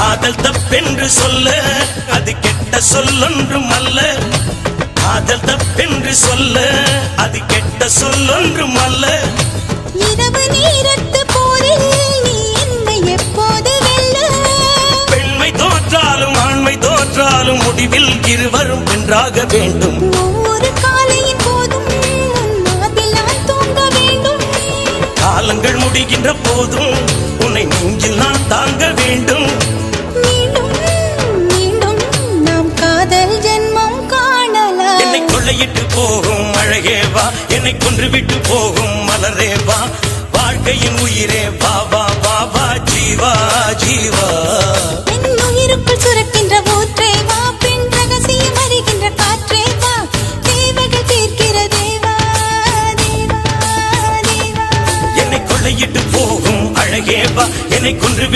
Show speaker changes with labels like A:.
A: காதல் தப்பென்று சொல்ல அது கெட்ட சொல்லொன்றும் அல்ல. காதல் தப்பென்று சொல்ல அது கெட்ட சொல்லொன்றும் அல்ல.
B: இரவு நேரத்து போரில் நீ என்னை எப்போது வெல்ல?
A: பெண்மை தோற்றாலும் ஆண்மை தோற்றாலும் முடிவில் இருவரும்
B: தூங்க வேண்டும்.
A: காலங்கள் முடிகின்ற போதும் உன்னை நெஞ்சில் நான் தாங்க வேண்டும். கொள்ளையிட்டு போகும் அழகே வா. என்னை கொன்று விட்டு போகும் மலரே வா. வாழ்க்கையின் உயிரே வா வா ஜீவா ஜீவா.
B: உயிருக்குள் சுரக்கின்ற ஊற்றே வா. பெண் ரகசியம் அறிகின்ற காற்றே வா. தேவைகள் தீர்க்கிற தேவா தேவா தேவா.
A: என்னை கொள்ளையிட்டு போகும் அழகே வா. என்னை கொன்று